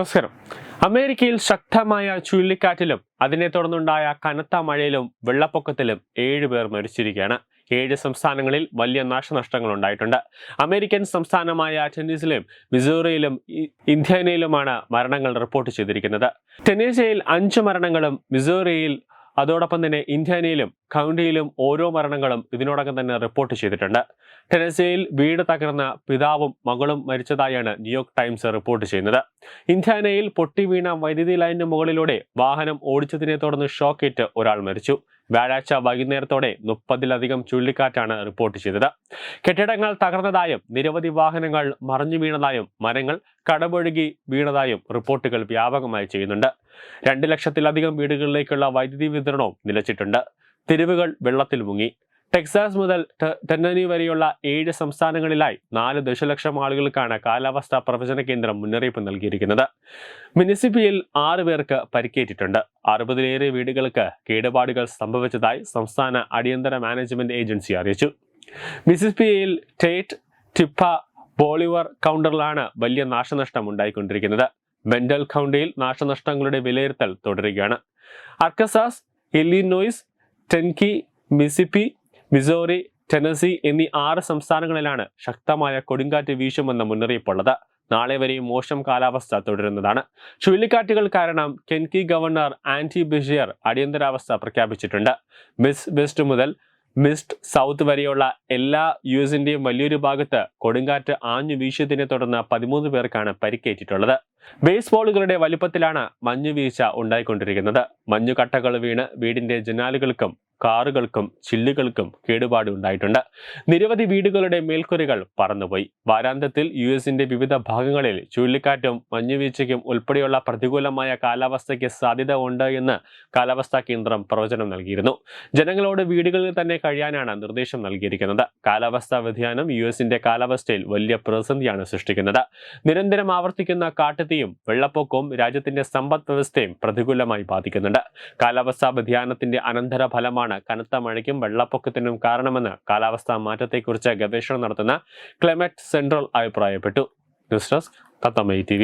നമസ്കാരം. അമേരിക്കയിൽ ശക്തമായ ചുഴലിക്കാറ്റിലും അതിനെ തുടർന്നുണ്ടായ കനത്ത മഴയിലും വെള്ളപ്പൊക്കത്തിലും ഏഴുപേർ മരിച്ചിരിക്കുകയാണ്. ഏഴ് സംസ്ഥാനങ്ങളിൽ വലിയ നാശനഷ്ടങ്ങൾ ഉണ്ടായിട്ടുണ്ട്. അമേരിക്കൻ സംസ്ഥാനമായ ടെന്നീസിലും മിസോറിയിലും ഇന്ത്യാനയിലുമാണ് മരണങ്ങൾ റിപ്പോർട്ട് ചെയ്തിരിക്കുന്നത്. ടെന്നീസയിൽ അഞ്ച് മരണങ്ങളും മിസോറിയിൽ അതോടൊപ്പം തന്നെ ഇന്ത്യാനയിലും കൗണ്ടിയിലും ഓരോ മരണങ്ങളും ഇതിനോടകം തന്നെ റിപ്പോർട്ട് ചെയ്തിട്ടുണ്ട്. ടെനസിയിൽ വീട് തകർന്ന പിതാവും മകളും മരിച്ചതായാണ് ന്യൂയോർക്ക് ടൈംസ് റിപ്പോർട്ട് ചെയ്യുന്നത്. ഇന്ത്യാനയിൽ പൊട്ടി വീണ വൈദ്യുതി ലൈനിന് മുകളിലൂടെ വാഹനം ഓടിച്ചതിനെ തുടർന്ന് ഷോക്കേറ്റ് ഒരാൾ മരിച്ചു. വ്യാഴാഴ്ച വൈകുന്നേരത്തോടെ മുപ്പതിലധികം ചുഴലിക്കാറ്റാണ് റിപ്പോർട്ട് ചെയ്തത്. കെട്ടിടങ്ങൾ തകർന്നതായും നിരവധി വാഹനങ്ങൾ മറിഞ്ഞു വീണതായും മരങ്ങൾ കടപൊഴുകി വീണതായും റിപ്പോർട്ടുകൾ വ്യാപകമായി ചെയ്യുന്നുണ്ട്. രണ്ട് ലക്ഷത്തിലധികം വീടുകളിലേക്കുള്ള വൈദ്യുതി വിതരണവും നിലച്ചിട്ടുണ്ട്. തെരുവുകൾ വെള്ളത്തിൽ മുങ്ങി. ടെക്സാസ് മുതൽ ടെന്നനി വരെയുള്ള ഏഴ് സംസ്ഥാനങ്ങളിലായി നാല് ദശലക്ഷം ആളുകൾക്കാണ് കാലാവസ്ഥാ പ്രവചന കേന്ദ്രം മുന്നറിയിപ്പ് നൽകിയിരിക്കുന്നത്. മിനിസിപ്പിയിൽ ആറ് പേർക്ക് പരിക്കേറ്റിട്ടുണ്ട്. അറുപതിലേറെ വീടുകൾക്ക് കേടുപാടുകൾ സംഭവിച്ചതായി സംസ്ഥാന അടിയന്തര മാനേജ്മെന്റ് ഏജൻസി അറിയിച്ചു. മിസിസിപ്പിയിൽ ടേറ്റ് ടിപ്പ ബോളിവർ കൗണ്ടറിലാണ് വലിയ നാശനഷ്ടം ഉണ്ടായിക്കൊണ്ടിരിക്കുന്നത്. ബെൻഡൽ കൗണ്ടിയിൽ നാശനഷ്ടങ്ങളുടെ വിലയിരുത്തൽ തുടരുകയാണ്. Arkansas Illinois Kentucky Mississippi Missouri Tennessee എന്നീ ആറ് സംസ്ഥാനങ്ങളിലാണ് ശക്തമായ കൊടുങ്കാറ്റ് വീശുമെന്ന മുന്നറിയിപ്പുള്ളത്. നാളെ വരെയും മോശം കാലാവസ്ഥ തുടരുന്നതാണ്. ചുഴലിക്കാറ്റുകൾ കാരണം കെൻകി ഗവർണർ ആന്റി ബിഷിയർ അടിയന്തരാവസ്ഥ പ്രഖ്യാപിച്ചിട്ടുണ്ട്. മിസ് വെസ്റ്റ് മുതൽ മിസ്റ്റ് സൗത്ത് വരെയുള്ള എല്ലാ യു എസിന്റെയും വലിയൊരു ഭാഗത്ത് കൊടുങ്കാറ്റ് ആഞ്ഞു വീശിയതിനെ തുടർന്ന് പതിമൂന്ന് പേർക്കാണ് പരിക്കേറ്റിട്ടുള്ളത്. ബേസ്ബോളുകളുടെ വലുപ്പത്തിലാണ് മഞ്ഞുവീഴ്ച ഉണ്ടായിക്കൊണ്ടിരിക്കുന്നത്. മഞ്ഞുകട്ടകൾ വീണ് വീടിന്റെ ജനാലുകൾക്കും കാറുകൾക്കും ചില്ലുകൾക്കും കേടുപാട് ഉണ്ടായിട്ടുണ്ട്. നിരവധി വീടുകളുടെ മേൽക്കൂരകൾ പറന്നുപോയി. വാരാന്ത്യത്തിൽ യു എസിന്റെ വിവിധ ഭാഗങ്ങളിൽ ചുഴലിക്കാറ്റും മഞ്ഞുവീഴ്ചയ്ക്കും ഉൾപ്പെടെയുള്ള പ്രതികൂലമായ കാലാവസ്ഥയ്ക്ക് സാധ്യത ഉണ്ട് എന്ന് കാലാവസ്ഥാ കേന്ദ്രം പ്രവചനം നൽകിയിരുന്നു. ജനങ്ങളോട് വീടുകളിൽ തന്നെ കഴിയാനാണ് നിർദ്ദേശം നൽകിയിരിക്കുന്നത്. കാലാവസ്ഥാ വ്യതിയാനം യു എസിന്റെ കാലാവസ്ഥയിൽ വലിയ പ്രതിസന്ധിയാണ് സൃഷ്ടിക്കുന്നത്. നിരന്തരം ആവർത്തിക്കുന്ന കാട്ടുതീയും വെള്ളപ്പൊക്കവും രാജ്യത്തിന്റെ സമ്പദ് വ്യവസ്ഥയും പ്രതികൂലമായി ബാധിക്കുന്നുണ്ട്. കാലാവസ്ഥാ വ്യതിയാനത്തിന്റെ അനന്തര ഫലമാണ് കനത്ത മഴയ്ക്കും വെള്ളപ്പൊക്കത്തിനും കാരണമെന്ന് കാലാവസ്ഥാ മാറ്റത്തെക്കുറിച്ച് ഗവേഷണം നടത്തുന്ന ക്ലൈമറ്റ് സെൻട്രൽ അഭിപ്രായപ്പെട്ടു. News desk Thathamma T